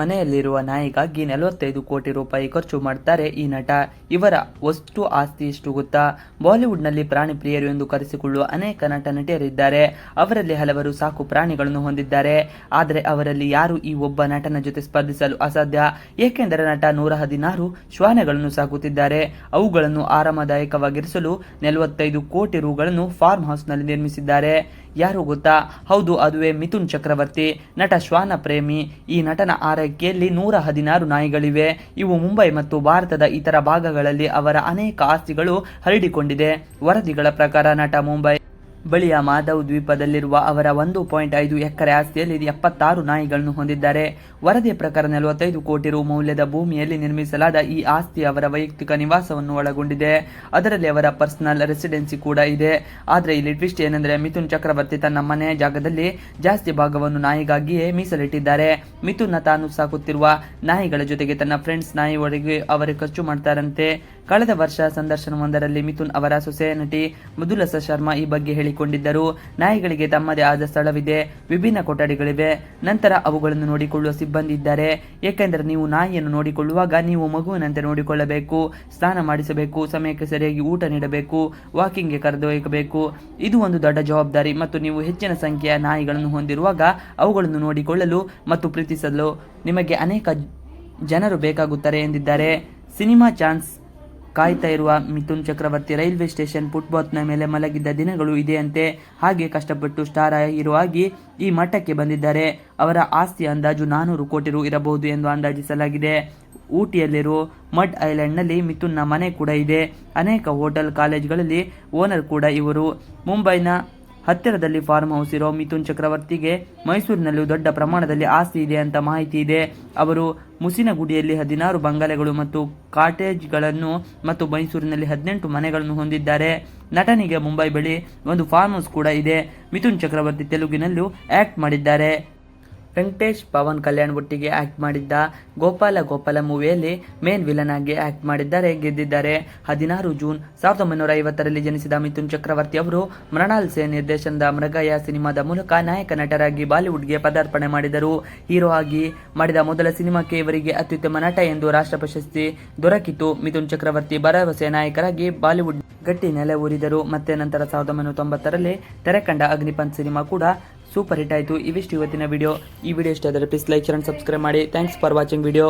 ಮನೆಯಲ್ಲಿರುವ ನಾಯಿಗಾಗಿ ನಲವತ್ತೈದು ಕೋಟಿ ರೂಪಾಯಿ ಖರ್ಚು ಮಾಡ್ತಾರೆ ಈ ನಟ. ಇವರ ವಸ್ತು ಆಸ್ತಿ ಎಷ್ಟು ಗೊತ್ತಾ? ಬಾಲಿವುಡ್ನಲ್ಲಿ ಪ್ರಾಣಿ ಪ್ರಿಯರು ಎಂದು ಕರೆಸಿಕೊಳ್ಳುವ ಅನೇಕ ನಟ ನಟಿಯರಿದ್ದಾರೆ. ಅವರಲ್ಲಿ ಹಲವರು ಸಾಕು ಪ್ರಾಣಿಗಳನ್ನು ಹೊಂದಿದ್ದಾರೆ. ಆದರೆ ಅವರಲ್ಲಿ ಯಾರು ಈ ಒಬ್ಬ ನಟನ ಜೊತೆ ಸ್ಪರ್ಧಿಸಲು ಅಸಾಧ್ಯ? ಏಕೆಂದರೆ ನಟ ನೂರ ಹದಿನಾರು ಶ್ವಾನಗಳನ್ನು ಸಾಕುತ್ತಿದ್ದಾರೆ. ಅವುಗಳನ್ನು ಆರಾಮದಾಯಕವಾಗಿರಿಸಲು ನಲವತ್ತೈದು ಕೋಟಿ ರುಗಳನ್ನು ಫಾರ್ಮ್ ಹೌಸ್ನಲ್ಲಿ ನಿರ್ಮಿಸಿದ್ದಾರೆ. ಯಾರು ಗೊತ್ತಾ? ಹೌದು, ಅದುವೇ ಮಿಥುನ್ ಚಕ್ರವರ್ತಿ. ನಟ ಶ್ವಾನ ಪ್ರೇಮಿ. ಈ ನಟನ ಆರೈಕೆಯಲ್ಲಿ ನೂರ ಹದಿನಾರು ನಾಯಿಗಳಿವೆ. ಇವು ಮುಂಬೈ ಮತ್ತು ಭಾರತದ ಇತರ ಭಾಗಗಳಲ್ಲಿ ಅವರ ಅನೇಕ ಆಸ್ತಿಗಳು ಹರಡಿಕೊಂಡಿದೆ. ವರದಿಗಳ ಪ್ರಕಾರ ನಟ ಮುಂಬೈ ಬಳಿಯ ಮಾಧವ್ ದ್ವೀಪದಲ್ಲಿರುವ ಅವರ ಒಂದು ಪಾಯಿಂಟ್ ಐದು ಎಕರೆ ಆಸ್ತಿಯಲ್ಲಿ ಎಪ್ಪತ್ತಾರು ನಾಯಿಗಳನ್ನು ಹೊಂದಿದ್ದಾರೆ. ವರದಿಯ ಪ್ರಕಾರ ನಲವತ್ತೈದು ಕೋಟಿ ರು ಮೌಲ್ಯದ ಭೂಮಿಯಲ್ಲಿ ನಿರ್ಮಿಸಲಾದ ಈ ಆಸ್ತಿ ಅವರ ವೈಯಕ್ತಿಕ ನಿವಾಸವನ್ನು ಒಳಗೊಂಡಿದೆ. ಅದರಲ್ಲಿ ಅವರ ಪರ್ಸನಲ್ ರೆಸಿಡೆನ್ಸಿ ಕೂಡ ಇದೆ. ಆದರೆ ಇಲ್ಲಿ ಟ್ವಿಸ್ಟ್ ಏನೆಂದರೆ ಮಿಥುನ್ ಚಕ್ರವರ್ತಿ ತನ್ನ ಮನೆಯ ಜಾಗದಲ್ಲಿ ಜಾಸ್ತಿ ಭಾಗವನ್ನು ನಾಯಿಗಾಗಿಯೇ ಮೀಸಲಿಟ್ಟಿದ್ದಾರೆ. ಮಿಥುನ್ನ ತಾನು ಸಾಕುತ್ತಿರುವ ನಾಯಿಗಳ ಜೊತೆಗೆ ತನ್ನ ಫ್ರೆಂಡ್ಸ್ ನಾಯಿಯೊಳಗೆ ಅವರು ಖರ್ಚು ಮಾಡ್ತಾರಂತೆ. ಕಳೆದ ವರ್ಷ ಸಂದರ್ಶನವೊಂದರಲ್ಲಿ ಮಿಥುನ್ ಅವರ ಸೊಸೆಯ ನಟಿ ಮೃದುಲಸ ಶರ್ಮಾ ಈ ಬಗ್ಗೆ ಹೇಳಿಕೊಂಡಿದ್ದರು. ನಾಯಿಗಳಿಗೆ ತಮ್ಮದೇ ಆದ ಸ್ಥಳವಿದೆ. ವಿಭಿನ್ನ ಕೊಠಡಿಗಳಿವೆ. ನಂತರ ಅವುಗಳನ್ನು ನೋಡಿಕೊಳ್ಳುವ ಸಿಬ್ಬಂದಿ ಇದ್ದಾರೆ. ಏಕೆಂದರೆ ನೀವು ನಾಯಿಯನ್ನು ನೋಡಿಕೊಳ್ಳುವಾಗ ನೀವು ಮಗುವಿನಂತೆ ನೋಡಿಕೊಳ್ಳಬೇಕು. ಸ್ನಾನ ಮಾಡಿಸಬೇಕು. ಸಮಯಕ್ಕೆ ಸರಿಯಾಗಿ ಊಟ ನೀಡಬೇಕು. ವಾಕಿಂಗ್ಗೆ ಕರೆದೊಯ್ಯಬೇಕು ಇದು ಒಂದು ದೊಡ್ಡ ಜವಾಬ್ದಾರಿ ಮತ್ತು ನೀವು ಹೆಚ್ಚಿನ ಸಂಖ್ಯೆಯ ನಾಯಿಗಳನ್ನು ಹೊಂದಿರುವಾಗ ಅವುಗಳನ್ನು ನೋಡಿಕೊಳ್ಳಲು ಮತ್ತು ಪ್ರೀತಿಸಲು ನಿಮಗೆ ಅನೇಕ ಜನರು ಬೇಕಾಗುತ್ತಾರೆ ಎಂದಿದ್ದಾರೆ. ಸಿನಿಮಾ ಚಾನ್ಸ್ ಕಾಯ್ತಾ ಇರುವ ಮಿಥುನ್ ಚಕ್ರವರ್ತಿ ರೈಲ್ವೆ ಸ್ಟೇಷನ್ ಫುಟ್ಪಾತ್ನ ಮೇಲೆ ಮಲಗಿದ್ದ ದಿನಗಳು ಇದೆಯಂತೆ ಹಾಗೆ ಕಷ್ಟಪಟ್ಟು ಸ್ಟಾರ್ ಹೀರೋ ಆಗಿ ಈ ಮಟ್ಟಕ್ಕೆ ಬಂದಿದ್ದಾರೆ. ಅವರ ಆಸ್ತಿ ಅಂದಾಜು ನಾನೂರು ಕೋಟಿ ರು ಇರಬಹುದು ಎಂದು ಅಂದಾಜಿಸಲಾಗಿದೆ. ಊಟಿಯಲ್ಲಿರುವ ಮಡ್ ಐಲ್ಯಾಂಡ್ನಲ್ಲಿ ಮಿಥುನ್ನ ಮನೆ ಕೂಡ ಇದೆ. ಅನೇಕ ಹೋಟೆಲ್ ಕಾಲೇಜ್ಗಳಲ್ಲಿ ಓನರ್ ಕೂಡ ಇವರು. ಮುಂಬೈನ ಹತ್ತಿರದಲ್ಲಿ ಫಾರ್ಮ್ ಹೌಸ್ ಇರೋ ಮಿಥುನ್ ಚಕ್ರವರ್ತಿಗೆ ಮೈಸೂರಿನಲ್ಲೂ ದೊಡ್ಡ ಪ್ರಮಾಣದಲ್ಲಿ ಆಸ್ತಿ ಇದೆ ಅಂತ ಮಾಹಿತಿ ಇದೆ. ಅವರು ಮುಸಿನಗುಡಿಯಲ್ಲಿ ಹದಿನಾರು ಬಂಗಲೆಗಳು ಮತ್ತು ಕಾಟೇಜ್ಗಳನ್ನು ಮತ್ತು ಮೈಸೂರಿನಲ್ಲಿ ಹದಿನೆಂಟು ಮನೆಗಳನ್ನು ಹೊಂದಿದ್ದಾರೆ. ನಟನಿಗೆ ಮುಂಬೈ ಬಳಿ ಒಂದು ಫಾರ್ಮ್ ಹೌಸ್ ಕೂಡ ಇದೆ. ಮಿಥುನ್ ಚಕ್ರವರ್ತಿ ತೆಲುಗಿನಲ್ಲೂ ಆಕ್ಟ್ ಮಾಡಿದ್ದಾರೆ. ವೆಂಕಟೇಶ್ ಪವನ್ ಕಲ್ಯಾಣ್ ಒಟ್ಟಿಗೆ ಆಕ್ಟ್ ಮಾಡಿದ್ದ ಗೋಪಾಲ ಗೋಪಾಲ ಮೂವಿಯಲ್ಲಿ ಮೇನ್ ವಿಲನ್ ಆಗಿ ಆಕ್ಟ್ ಮಾಡಿದ್ದಾರೆ, ಗೆದ್ದಿದ್ದಾರೆ. ಹದಿನಾರು ಜೂನ್ ಸಾವಿರದ ಒಂಬೈನೂರ ಐವತ್ತರಲ್ಲಿ ಜನಿಸಿದ ಮಿಥುನ್ ಚಕ್ರವರ್ತಿ ಅವರು ಮೃಣಾಲ್ ಸೇನ್ ನಿರ್ದೇಶನದ ಮೃಗಯ ಸಿನಿಮಾದ ಮೂಲಕ ನಾಯಕ ನಟರಾಗಿ ಬಾಲಿವುಡ್ಗೆ ಪದಾರ್ಪಣೆ ಮಾಡಿದರು. ಹೀರೋ ಆಗಿ ಮಾಡಿದ ಮೊದಲ ಸಿನಿಮಾಕ್ಕೆ ಇವರಿಗೆ ಅತ್ಯುತ್ತಮ ನಟ ಎಂದು ರಾಷ್ಟ್ರ ಪ್ರಶಸ್ತಿ ದೊರಕಿತು. ಮಿಥುನ್ ಚಕ್ರವರ್ತಿ ಭರವಸೆ ನಾಯಕರಾಗಿ ಬಾಲಿವುಡ್ ಗಟ್ಟಿ ನೆಲೆ ಊರಿದರು. ಮತ್ತೆ ನಂತರ ಸಾವಿರದ ಒಂಬೈನೂರ ತೊಂಬತ್ತರಲ್ಲಿ ತೆರೆಕಂಡ ಅಗ್ನಿಪಂತ್ ಸಿನಿಮಾ ಕೂಡ ಸೂಪರ್ ಹಿಟ್ ಆಯಿತು. ಇವಿಷ್ಟು ಇವತ್ತಿನ ವಿಡಿಯೋ ಈ ವಿಡಿಯೋ ಇಷ್ಟ ಆದರೆ please like share and subscribe ಮಾಡಿ. Thanks for watching video